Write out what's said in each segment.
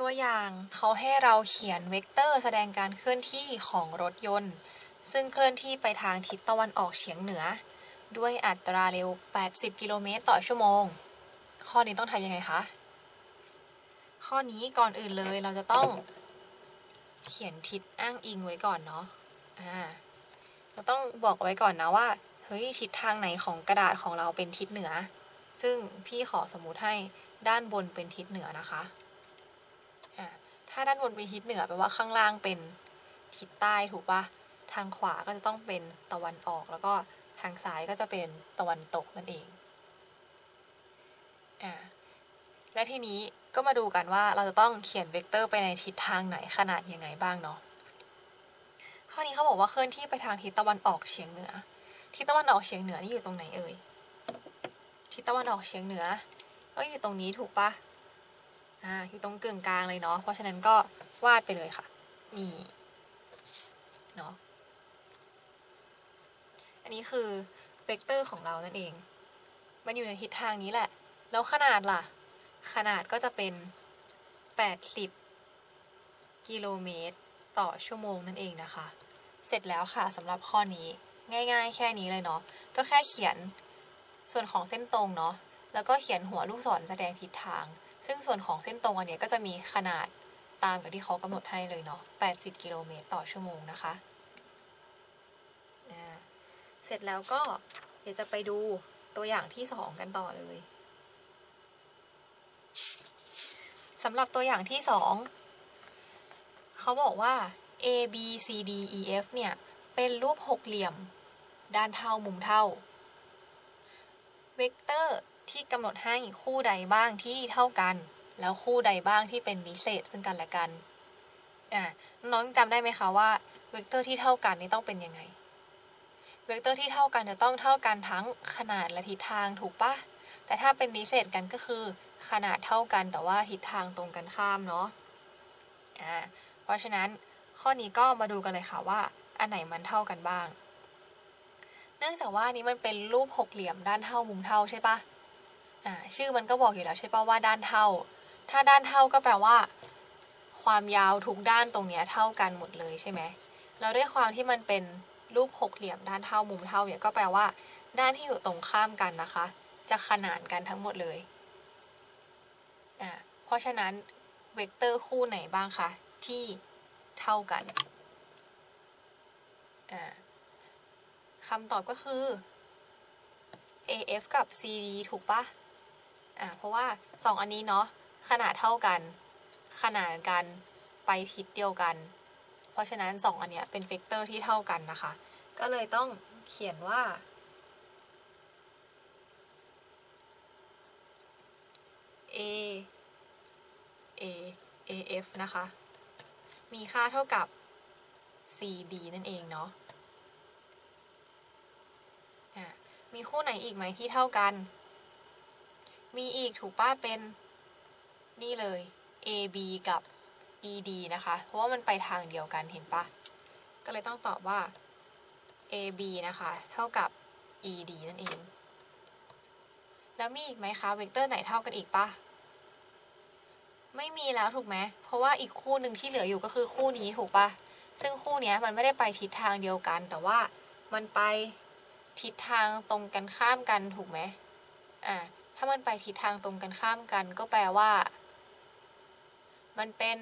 ตัวอย่างเขาให้เราเขียนเวกเตอร์แสดงการเคลื่อนที่ของรถยนต์ ซึ่งเคลื่อนที่ไปทางทิศตะวันออกเฉียงเหนือ ด้วยอัตราเร็ว 80 กิโลเมตรต่อชั่วโมง ข้อนี้ต้องทำยังไงคะ ข้อนี้ก่อนอื่นเลยเราจะต้องเขียนทิศอ้างอิงไว้ก่อนเนาะอ่าเราต้องบอกไว้ก่อนนะว่าเฮ้ยทิศทางไหนของกระดาษของเราเป็นทิศเหนือ ซึ่งพี่ขอสมมุติให้ด้านบนเป็นทิศเหนือนะคะ ถ้าด้านบนเป็นทิศเหนือแปลว่าข้างล่างเป็นทิศใต้ถูกปะทางขวาก็จะต้องเป็นตะวันออก แล้วก็ทางซ้ายก็จะเป็นตะวันตกนั่นเองอ่าและทีนี้ก็มาดูกันว่าเราจะต้องเขียนเวกเตอร์ไปในทิศทางไหนขนาดยังไงบ้างเนาะข้อนี้เขาบอกว่าเคลื่อนที่ไปทางทิศตะวันออกเฉียงเหนือ ทิศตะวันออกเฉียงเหนือนี่อยู่ตรงไหนเอ่ย ทิศตะวันออกเฉียงเหนือ ก็อยู่ตรงนี้ถูกปะ อ่าอยู่ตรงกึ่งกลางเลยเนาะเพราะฉะนั้นก็วาดไปเลยค่ะ นี่เนาะอันนี้คือเวกเตอร์ของเรานั่นเอง มันอยู่ในทิศทางนี้แหละ แล้วขนาดล่ะ ขนาดก็จะเป็น 80 กิโลเมตร ต่อชั่วโมงนั่นเองนะคะ เสร็จแล้วค่ะสำหรับข้อนี้ง่าย ๆ แค่นี้เลยเนาะก็แค่เขียนส่วนของเส้นตรงเนาะแล้วก็เขียนหัวลูกศรแสดงทิศทาง ซึ่งส่วนของเส้นตรงอันเนี้ยก็จะมีขนาดตามกับที่เขากำหนดให้เลยเนาะ 80 กิโลเมตรต่อชั่วโมงนะคะ เสร็จแล้วก็เดี๋ยวจะไปดูตัวอย่างที่ 2 กันต่อเลยสำหรับตัวอย่างที่ 2 เขาบอกว่า A B C D E F เนี่ย เป็นรูปหกเหลี่ยม ด้านเท่ามุมเท่า เวกเตอร์ ที่กำหนดให้คู่ใดบ้างที่เท่ากัน แล้วคู่ใดบ้างที่เป็นนิเศษซึ่งกันและกันอ่าน้องจำได้ไหมคะว่าเวกเตอร์ที่เท่ากันนี่ต้องเป็นยังไง เวกเตอร์ที่เท่ากันจะต้องเท่ากันทั้งขนาดและทิศทางถูกปะแต่ถ้าเป็นนิเศษกันก็คือ ขนาดเท่ากันแต่ว่าทิศทางตรงกันข้ามเนาะอ่าเพราะฉะนั้นข้อนี้ก็มาดูกันเลยค่ะว่า อันไหนมันเท่ากันบ้าง เนื่องจากว่านี้มันเป็นรูปหกเหลี่ยมด้านเท่ามุมเท่าใช่ปะอ่า ชื่อมันก็บอกอยู่แล้วใช่ปะว่าด้านเท่า ถ้าด้านเท่าก็แปลว่า ความยาวทุกด้านตรงเนี้ยเท่ากันหมดเลยใช่ไหมแล้วด้วยความที่มันเป็นรูปหกเหลี่ยมด้านเท่ามุมเท่าเนี่ยก็แปลว่า ด้านที่อยู่ตรงข้ามกันนะคะ จะขนานกันทั้งหมดเลยอ่าเพราะฉะนั้นเวกเตอร์คู่ไหนบ้างคะที่เท่ากันอ่าคำตอบก็คือ AF กับ CD ถูกปะ อ่าเพราะว่าสองอันนี้เนาะขนาดเท่ากัน ขนานกันไปทิศเดียวกัน เพราะฉะนั้นสองอันเนี้ยเป็นเวกเตอร์ที่เท่ากันนะคะ ก็เลยต้องเขียนว่า A A AF นะคะ มีค่าเท่ากับ CD นั่นเองเนาะ มีคู่ไหนอีกไหมที่เท่ากัน มีอีกถูกป้าเป็นนี่เลย AB กับ ED นะคะ เพราะว่ามันไปทางเดียวกันเห็นปะก็เลยต้องตอบว่า AB นะคะ เท่ากับ ED นั่นเอง แล้วมีอีกไหมคะ เวกเตอร์ไหนเท่ากันอีกปะไม่มีแล้วถูกไหม เพราะว่าอีกคู่หนึ่งที่เหลืออยู่ก็คือคู่นี้ถูกปะซึ่งคู่นี้มันไม่ได้ไปทิศทางเดียวกัน แต่ว่ามันไปทิศทางตรงกันข้ามกันถูกไหมอ่า ถ้ามันไปทิศทางตรงกันข้ามกัน ก็แปลว่า มันเป็น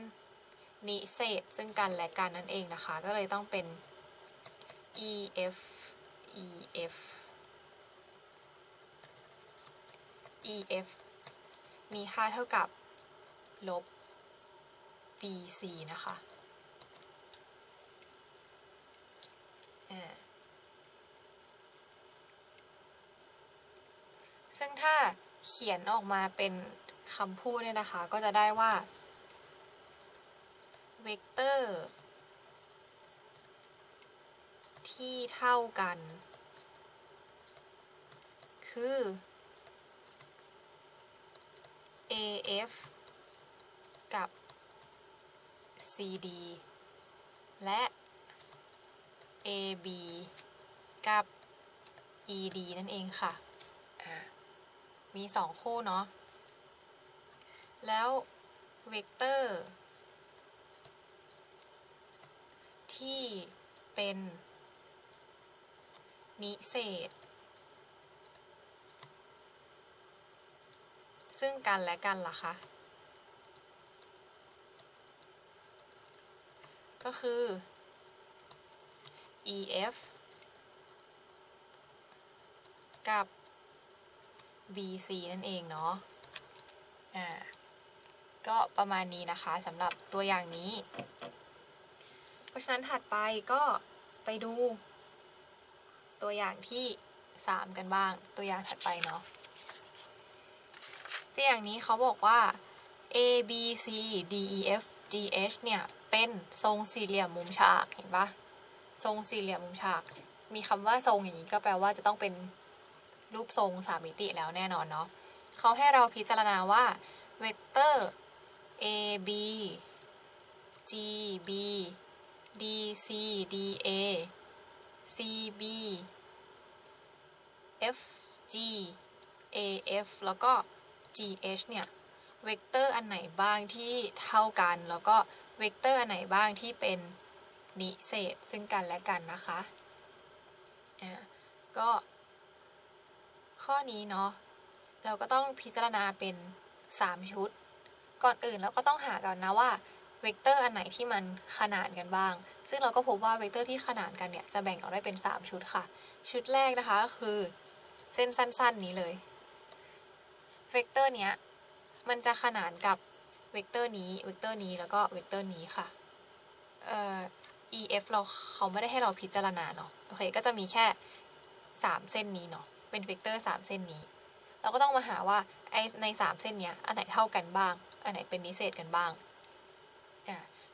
นิเศษซึ่งกันและกันนั่นเองนะคะ ก็เลยต้องเป็น EF EF EF มีค่าเท่ากับลบ BC นะคะอ่ซึ่งถ้า เขียนออกมาเป็นคำพูดเนี่ยนะคะ ก็จะได้ว่าเวกเตอร์ ที่เท่ากัน คือ AF กับ CD และ AB กับ ED นั่นเองค่ะ มีสองคู่เนาะ แล้วเวกเตอร์ ที่เป็น นิเศษ ซึ่งกันและกันล่ะคะก็คือ EF กับ BC นั่นเองเนาะอ่าก็ประมาณนี้นะคะสำหรับตัวอย่างนี้ เพราะฉะนั้นถัดไปก็ไปดู ตัวอย่างที่ 3 กันบ้าง ตัวอย่างถัดไปเนาะตัวอย่างนี้เขาบอกว่า A B C D E F G H เนี่ย เป็นทรงสี่เหลี่ยมมุมฉากเห็นปะทรงสี่เหลี่ยมมุมฉาก มีคำว่าทรงอย่างนี้ก็แปลว่าจะต้องเป็น รูปทรงสามมิติแล้วแน่นอนเนาะเขาให้เราพิจารณาว่าเวกเตอร์ a b g b d c d a c b f g a f แล้วก็ g h เนี่ยเวกเตอร์อันไหนบ้างที่เท่ากัน แล้วก็เวกเตอร์อันไหนบ้างที่เป็นนิเศษซึ่งกันและกันนะคะอ่าก็ ข้อนี้เนาะเราก็ต้องพิจารณาเป็น 3 ชุด ก่อนอื่นเราก็ต้องหาก่อนนะว่าเวกเตอร์อันไหนที่มันขนานกันบ้าง ซึ่งเราก็พบว่าเวกเตอร์ที่ขนานกันเนี่ยจะแบ่งออกได้เป็น 3 ชุดค่ะ ชุดแรกนะคะก็คือเส้นสั้น ๆ นี้เลย เวกเตอร์เนี้ยมันจะขนานกับเวกเตอร์นี้ เวกเตอร์นี้ แล้วก็เวกเตอร์นี้ค่ะ เอ่อ EF เราเขาไม่ได้ให้เราพิจารณาเนาะ โอเค ก็จะมีแค่ 3 เส้นนี้เนาะ เป็นเวกเตอร์3เส้นนี้ เราก็ต้องมาหาว่าไอใน 3 เส้นเนี้ยอันไหนเท่ากันบ้าง อันไหนเป็นนิเศษกันบ้าง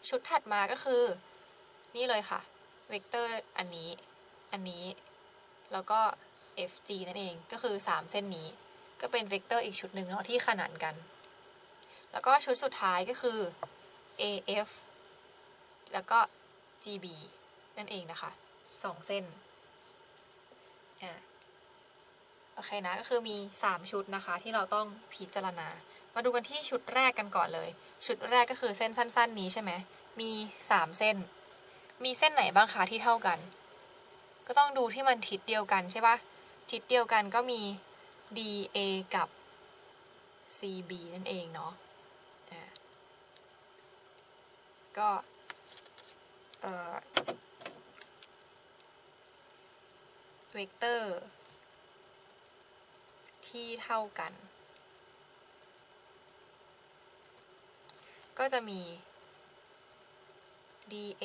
ชุดถัดมาก็คือ นี่เลยค่ะ เวกเตอร์อันนี้ อันนี้ แล้วก็ FG นั่นเอง ก็คือ 3 เส้นนี้ ก็เป็นเวกเตอร์อีกชุดหนึ่งเนาะที่ขนานกัน แล้วก็ชุดสุดท้ายก็คือ AF แล้วก็ GB นั่นเองนะคะสองเส้นอ่า โอเคนะ ก็คือมี 3 ชุดนะคะที่เราต้องพิจารณา มาดูกันที่ชุดแรกกันก่อนเลย ชุดแรกก็คือเส้นสั้น ๆ นี้ใช่ไหม มี 3 เส้น มีเส้นไหนบ้างคะที่เท่ากัน ก็ต้องดูที่มันทิศเดียวกันใช่ปะทิศเดียวกันก็มี DA กับ CB นั่นเองเนาะก็เอ่อเวกเตอร์ ที่เท่ากัน ก็จะมี DA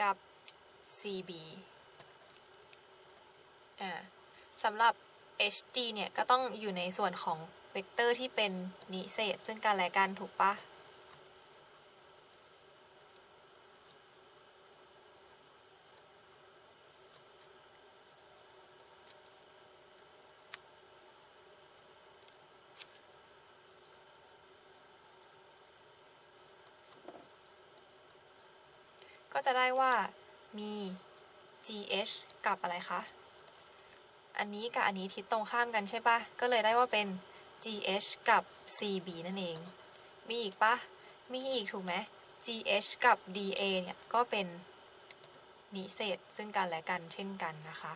กับ CB อ่าสำหรับ HG เนี่ย ก็ต้องอยู่ในส่วนของเวกเตอร์ที่เป็นนิเศษ ซึ่งกันและกันถูกปะ จะได้ว่ามี GH กับอะไรคะ อันนี้กับอันนี้ทิศตรงข้ามกันใช่ปะก็เลยได้ว่าเป็น GH กับ CB นั่นเอง มีอีกปะมีอีกถูกไหม GH กับ DA เนี่ยก็เป็นนิเศษซึ่งกันและกันเช่นกันนะคะ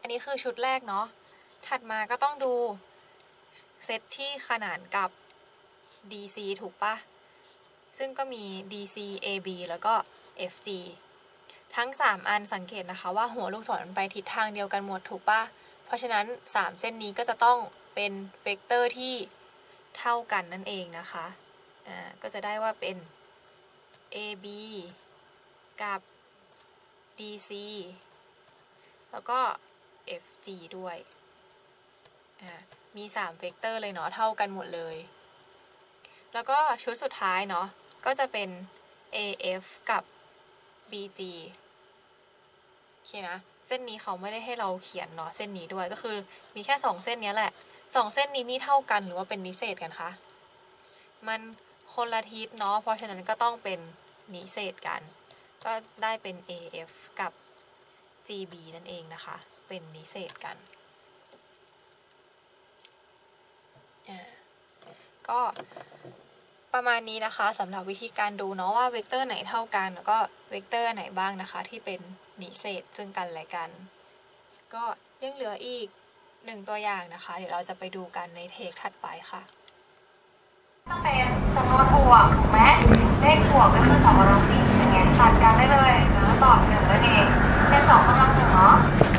อันนี้คือชุดแรกเนาะ ถัดมาก็ต้องดูเซตที่ขนานกับ DC ถูกปะ ซึ่งก็มี DC AB แล้วก็ FG ทั้ง 3 อันสังเกตนะคะว่าหัวลูกศรมันไปทิศทางเดียวกันหมดถูกปะเพราะฉะนั้น 3 เส้นนี้ก็จะต้องเป็นเวกเตอร์ที่เท่ากันนั่นเองนะคะ อ่า ก็จะได้ว่าเป็น AB กับ DC แล้วก็ FG ด้วย อ่า มี3เวกเตอร์เลยเนาะเท่ากันหมดเลย แล้วก็ชุดสุดท้ายเนาะ ก็จะเป็น AF กับ BG โอเคนะ เส้นนี้เขาไม่ได้ให้เราเขียนเนาะเส้นนี้ด้วยก็คือมีแค่ 2 เส้นนี้แหละ 2 เส้นนี้นี่เท่ากันหรือว่าเป็นนิเศษกันคะมันคนละทิศเนาะเพราะฉะนั้นก็ต้องเป็นนิเศษกัน ก็ได้เป็น AF กับ GB นั่นเองนะคะ เป็นนิเศษกันก็ ประมาณนี้นะคะสำหรับวิธีการดูเนาะว่าเวกเตอร์ไหนเท่ากัน แล้วก็เวกเตอร์ไหนบ้างนะคะ ที่เป็นหนีเศษซึ่งกันและกัน ก็ยังเหลืออีกหนึ่งตัวอย่างนะคะ เดี๋ยวเราจะไปดูกันในเทคถัดไปค่ะต้องเป็นจำนวนบวกถูกไหมเลขบวกก็คือสองกำลังสี่เป็นไงตัดกันได้เลยหรือตอบหนึ่งนั่นเองเป็นสองกำลังหนึ่งเนาะ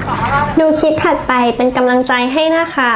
สองกำลังหนึ่งดูคลิปถัดไปเป็นกำลังใจให้นะคะ